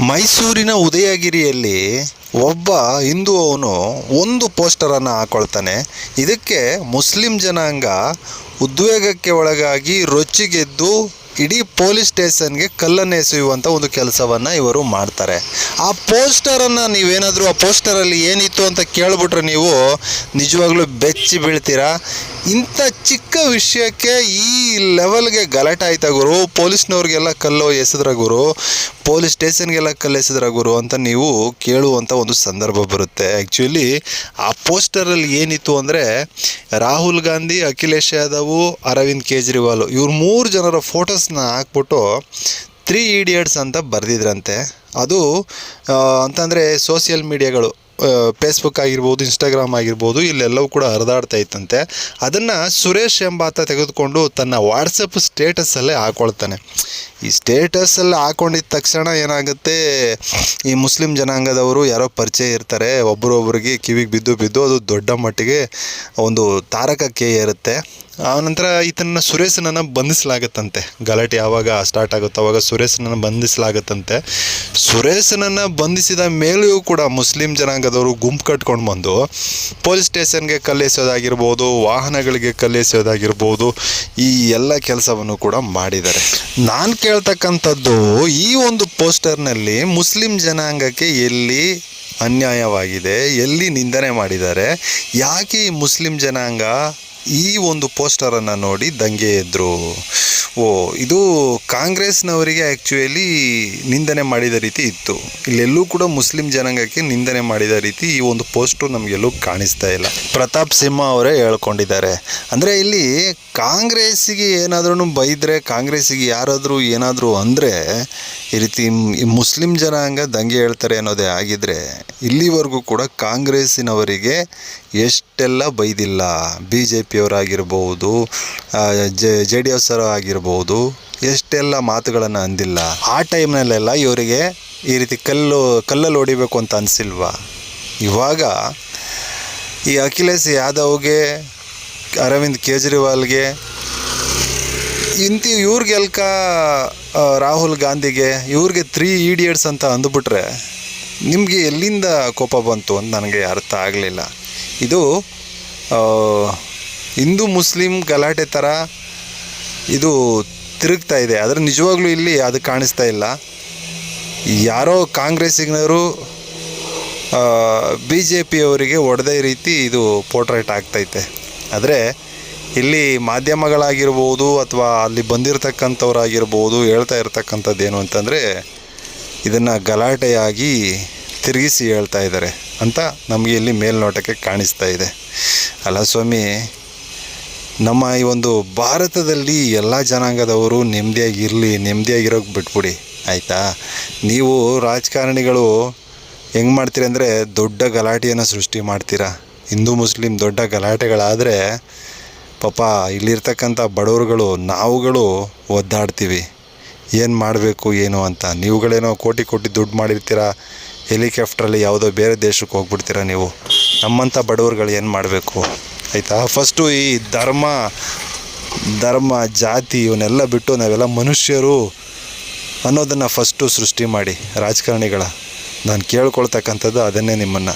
ಮೈಸೂರಿನ ಉದಯಗಿರಿಯಲ್ಲಿ ಒಬ್ಬ ಹಿಂದೂ ಅವನು ಒಂದು ಪೋಸ್ಟರನ್ನು ಹಾಕೊಳ್ತಾನೆ. ಇದಕ್ಕೆ ಮುಸ್ಲಿಂ ಜನಾಂಗ ಉದ್ವೇಗಕ್ಕೆ ಒಳಗಾಗಿ ರೊಚ್ಚಿಗೆದ್ದು ಇಡೀ ಪೊಲೀಸ್ ಸ್ಟೇಷನ್ಗೆ ಕಲ್ಲನ್ನು ಎಸೆಯುವಂಥ ಒಂದು ಕೆಲಸವನ್ನು ಇವರು ಮಾಡ್ತಾರೆ. ಆ ಪೋಸ್ಟರನ್ನು ನೀವೇನಾದರೂ ಆ ಪೋಸ್ಟರಲ್ಲಿ ಏನಿತ್ತು ಅಂತ ಕೇಳಿಬಿಟ್ರೆ ನೀವು ನಿಜವಾಗ್ಲೂ ಬೆಚ್ಚಿ ಬೀಳ್ತೀರಾ? ಇಂಥ ಚಿಕ್ಕ ವಿಷಯಕ್ಕೆ ಈ ಲೆವೆಲ್ಗೆ ಗಲಾಟೆ ಆಯ್ತಾ ಗುರು? ಪೊಲೀಸ್ನವ್ರಿಗೆಲ್ಲ ಕಲ್ಲು ಎಸೆದ್ರ ಗುರು? ಪೊಲೀಸ್ ಸ್ಟೇಷನ್ಗೆಲ್ಲ ಕಲ್ಲು ಎಸೆದ್ರ ಗುರು ಅಂತ ನೀವು ಕೇಳುವಂಥ ಒಂದು ಸಂದರ್ಭ ಬರುತ್ತೆ. ಆ್ಯಕ್ಚುಲಿ ಆ ಪೋಸ್ಟರಲ್ಲಿ ಏನಿತ್ತು ಅಂದರೆ ರಾಹುಲ್ ಗಾಂಧಿ, ಅಖಿಲೇಶ್ ಯಾದವ್, ಅರವಿಂದ್ ಕೇಜ್ರಿವಾಲ್ ಇವ್ರ ಮೂರು ಜನರ ಫೋಟೋಸ್ನ ಹಾಕ್ಬಿಟ್ಟು ತ್ರೀ ಇಡಿಯಟ್ಸ್ ಅಂತ ಬರೆದಿದ್ರಂತೆ. ಅದು ಅಂತಂದರೆ ಸೋಷಿಯಲ್ ಮೀಡಿಯಾಗಳು ಫೇಸ್ಬುಕ್ ಆಗಿರ್ಬೋದು ಇನ್ಸ್ಟಾಗ್ರಾಮ್ ಆಗಿರ್ಬೋದು, ಇಲ್ಲೆಲ್ಲವೂ ಕೂಡ ಹರಿದಾಡ್ತಾ ಇತ್ತಂತೆ. ಅದನ್ನು ಸುರೇಶ್ ಎಂಬಾತ ತೆಗೆದುಕೊಂಡು ತನ್ನ ವಾಟ್ಸಪ್ ಸ್ಟೇಟಸಲ್ಲೇ ಹಾಕ್ಕೊಳ್ತಾನೆ ಈ ಸ್ಟೇಟಸಲ್ಲಿ ಹಾಕ್ಕೊಂಡಿದ್ದ ತಕ್ಷಣ ಏನಾಗುತ್ತೆ, ಈ ಮುಸ್ಲಿಂ ಜನಾಂಗದವರು ಯಾರೋ ಪರಿಚಯ ಇರ್ತಾರೆ ಒಬ್ಬರೊಬ್ಬರಿಗೆ ಕಿವಿಗೆ ಬಿದ್ದು ಬಿದ್ದು, ಅದು ದೊಡ್ಡ ಮಟ್ಟಿಗೆ ಒಂದು ತಾರಕಕ್ಕೆ ಏರುತ್ತೆ. ಆನಂತರ ಈತನ ಸುರೇಶನನ್ನು ಬಂಧಿಸಲಾಗತ್ತಂತೆ. ಗಲಾಟೆ ಯಾವಾಗ ಸ್ಟಾರ್ಟ್ ಆಗುತ್ತೋ ಅವಾಗ ಸುರೇಶನನ್ನು ಬಂಧಿಸಲಾಗತ್ತಂತೆ. ಸುರೇಶನನ್ನು ಬಂಧಿಸಿದ ಮೇಲೆಯೂ ಕೂಡ ಮುಸ್ಲಿಂ ಜನಾಂಗದವರು ಗುಂಪು ಕಟ್ಕೊಂಡು ಬಂದು ಪೊಲೀಸ್ ಸ್ಟೇಷನ್ಗೆ ಕಲ್ಲೆಸೋದಾಗಿರ್ಬೋದು ವಾಹನಗಳಿಗೆ ಕಲ್ಲೆಸೋದಾಗಿರ್ಬೋದು ಈ ಎಲ್ಲ ಕೆಲಸವನ್ನು ಕೂಡ ಮಾಡಿದ್ದಾರೆ. ನಾನು ಕೇಳ್ತಕ್ಕಂಥದ್ದು ಈ ಒಂದು ಪೋಸ್ಟರ್ನಲ್ಲಿ ಮುಸ್ಲಿಂ ಜನಾಂಗಕ್ಕೆ ಎಲ್ಲಿ ಅನ್ಯಾಯವಾಗಿದೆ, ಎಲ್ಲಿ ನಿಂದನೆ ಮಾಡಿದ್ದಾರೆ, ಯಾಕೆ ಈ ಮುಸ್ಲಿಂ ಜನಾಂಗ ಈ ಒಂದು ಪೋಸ್ಟರನ್ನು ನೋಡಿ ದಂಗೆ ಎದ್ರು. ಓ, ಇದು ಕಾಂಗ್ರೆಸ್ನವರಿಗೆ ಆ್ಯಕ್ಚುಯಲಿ ನಿಂದನೆ ಮಾಡಿದ ರೀತಿ ಇತ್ತು. ಇಲ್ಲೆಲ್ಲೂ ಕೂಡ ಮುಸ್ಲಿಂ ಜನಾಂಗಕ್ಕೆ ನಿಂದನೆ ಮಾಡಿದ ರೀತಿ ಈ ಒಂದು ಪೋಸ್ಟು ನಮಗೆಲ್ಲೂ ಕಾಣಿಸ್ತಾ ಇಲ್ಲ. ಪ್ರತಾಪ್ ಸಿಂಹ ಅವರೇ ಹೇಳ್ಕೊಂಡಿದ್ದಾರೆ. ಅಂದರೆ ಇಲ್ಲಿ ಕಾಂಗ್ರೆಸ್ಸಿಗೆ ಏನಾದ್ರೂ ಬೈದರೆ, ಕಾಂಗ್ರೆಸ್ಸಿಗೆ ಯಾರಾದರೂ ಏನಾದರೂ ಅಂದರೆ ಈ ರೀತಿ ಮುಸ್ಲಿಂ ಜನಾಂಗ ದಂಗೆ ಹೇಳ್ತಾರೆ ಅನ್ನೋದೇ ಆಗಿದ್ದರೆ ಇಲ್ಲಿವರೆಗೂ ಕೂಡ ಕಾಂಗ್ರೆಸ್ಸಿನವರಿಗೆ ಎಷ್ಟೆಲ್ಲ ಬೈದಿಲ್ಲ. ಬಿ ಜೆ ಪಿಯವರಾಗಿರ್ಬೋದು ಜೆ ಡಿ ಎಸ್ ಆಗಿರ್ಬೋದು ಎಷ್ಟೆಲ್ಲ ಮಾತುಗಳನ್ನು ಅಂದಿಲ್ಲ. ಆ ಟೈಮ್ನಲ್ಲೆಲ್ಲ ಇವರಿಗೆ ಈ ರೀತಿ ಕಲ್ಲು, ಕಲ್ಲಲ್ಲಿ ಹೊಡಿಬೇಕು ಅಂತ ಅನಿಸಿಲ್ವಾ? ಇವಾಗ ಈ ಅಖಿಲೇಶ್ ಯಾದವ್ಗೆ, ಅರವಿಂದ್ ಕೇಜ್ರಿವಾಲ್ಗೆ, ಇಂತಿ ಇವ್ರಿಗೆಲ್ಕ ರಾಹುಲ್ ಗಾಂಧಿಗೆ, ಇವ್ರಿಗೆ ತ್ರೀ ಇಡಿಯಟ್ಸ್ ಅಂತ ಅಂದುಬಿಟ್ರೆ ನಿಮಗೆ ಎಲ್ಲಿಂದ ಕೋಪ ಬಂತು ಅಂತ ನನಗೆ ಅರ್ಥ ಆಗಲಿಲ್ಲ. ಇದು ಹಿಂದೂ ಮುಸ್ಲಿಂ ಗಲಾಟೆ ಥರ ಇದು ತಿರುಗ್ತಾ ಇದೆ. ಆದರೆ ನಿಜವಾಗ್ಲೂ ಇಲ್ಲಿ ಅದು ಕಾಣಿಸ್ತಾ ಇಲ್ಲ. ಯಾರೋ ಕಾಂಗ್ರೆಸ್ಸಿಗನವರು ಬಿ ಜೆ ಪಿಯವರಿಗೆ ಒಡೆದೇ ರೀತಿ ಇದು ಪೋರ್ಟ್ರೇಟ್ ಆಗ್ತೈತೆ. ಆದರೆ ಇಲ್ಲಿ ಮಾಧ್ಯಮಗಳಾಗಿರ್ಬೋದು ಅಥವಾ ಅಲ್ಲಿ ಬಂದಿರತಕ್ಕಂಥವ್ರಾಗಿರ್ಬೋದು, ಹೇಳ್ತಾ ಇರ್ತಕ್ಕಂಥದ್ದು ಏನು ಅಂತಂದರೆ ಇದನ್ನು ಗಲಾಟೆಯಾಗಿ ತಿರುಗಿಸಿ ಹೇಳ್ತಾ ಇದ್ದಾರೆ ಅಂತ ನಮಗೆ ಇಲ್ಲಿ ಮೇಲ್ನೋಟಕ್ಕೆ ಕಾಣಿಸ್ತಾ ಇದೆ. ಅಲ್ಲ ಸ್ವಾಮಿ, ನಮ್ಮ ಈ ಒಂದು ಭಾರತದಲ್ಲಿ ಎಲ್ಲ ಜನಾಂಗದವರು ನೆಮ್ಮದಿಯಾಗಿರಲಿ ನೆಮ್ಮದಿಯಾಗಿರೋಕೆ ಬಿಟ್ಬಿಡಿ, ಆಯಿತಾ? ನೀವು ರಾಜಕಾರಣಿಗಳು ಹೆಂಗೆ ಮಾಡ್ತೀರಿ ಅಂದರೆ ದೊಡ್ಡ ಗಲಾಟೆಯನ್ನು ಸೃಷ್ಟಿ ಮಾಡ್ತೀರಾ? ಹಿಂದೂ, ಮುಸ್ಲಿಂ ದೊಡ್ಡ ಗಲಾಟೆಗಳಾದರೆ ಪಾಪ ಇಲ್ಲಿರ್ತಕ್ಕಂಥ ಬಡವರುಗಳು, ನಾವುಗಳು ಒದ್ದಾಡ್ತೀವಿ. ಏನು ಮಾಡಬೇಕು, ಏನು ಅಂತ. ನೀವುಗಳೇನೋ ಕೋಟಿ ಕೋಟಿ ದುಡ್ಡು ಮಾಡಿರ್ತೀರಾ? ಹೆಲಿಕಾಪ್ಟ್ರಲ್ಲಿ ಯಾವುದೋ ಬೇರೆ ದೇಶಕ್ಕೆ ಹೋಗ್ಬಿಡ್ತೀರ ನೀವು? ನಮ್ಮಂಥ ಬಡವರುಗಳು ಏನು ಮಾಡಬೇಕು? ಆಯಿತಾ? ಫಸ್ಟು ಈ ಧರ್ಮ ಧರ್ಮ, ಜಾತಿ ಇವನ್ನೆಲ್ಲ ಬಿಟ್ಟು ನಾವೆಲ್ಲ ಮನುಷ್ಯರು ಅನ್ನೋದನ್ನು ಫಸ್ಟು ಸೃಷ್ಟಿ ಮಾಡಿ ರಾಜಕಾರಣಿಗಳ. ನಾನು ಕೇಳ್ಕೊಳ್ತಕ್ಕಂಥದ್ದು ಅದನ್ನೇ ನಿಮ್ಮನ್ನು.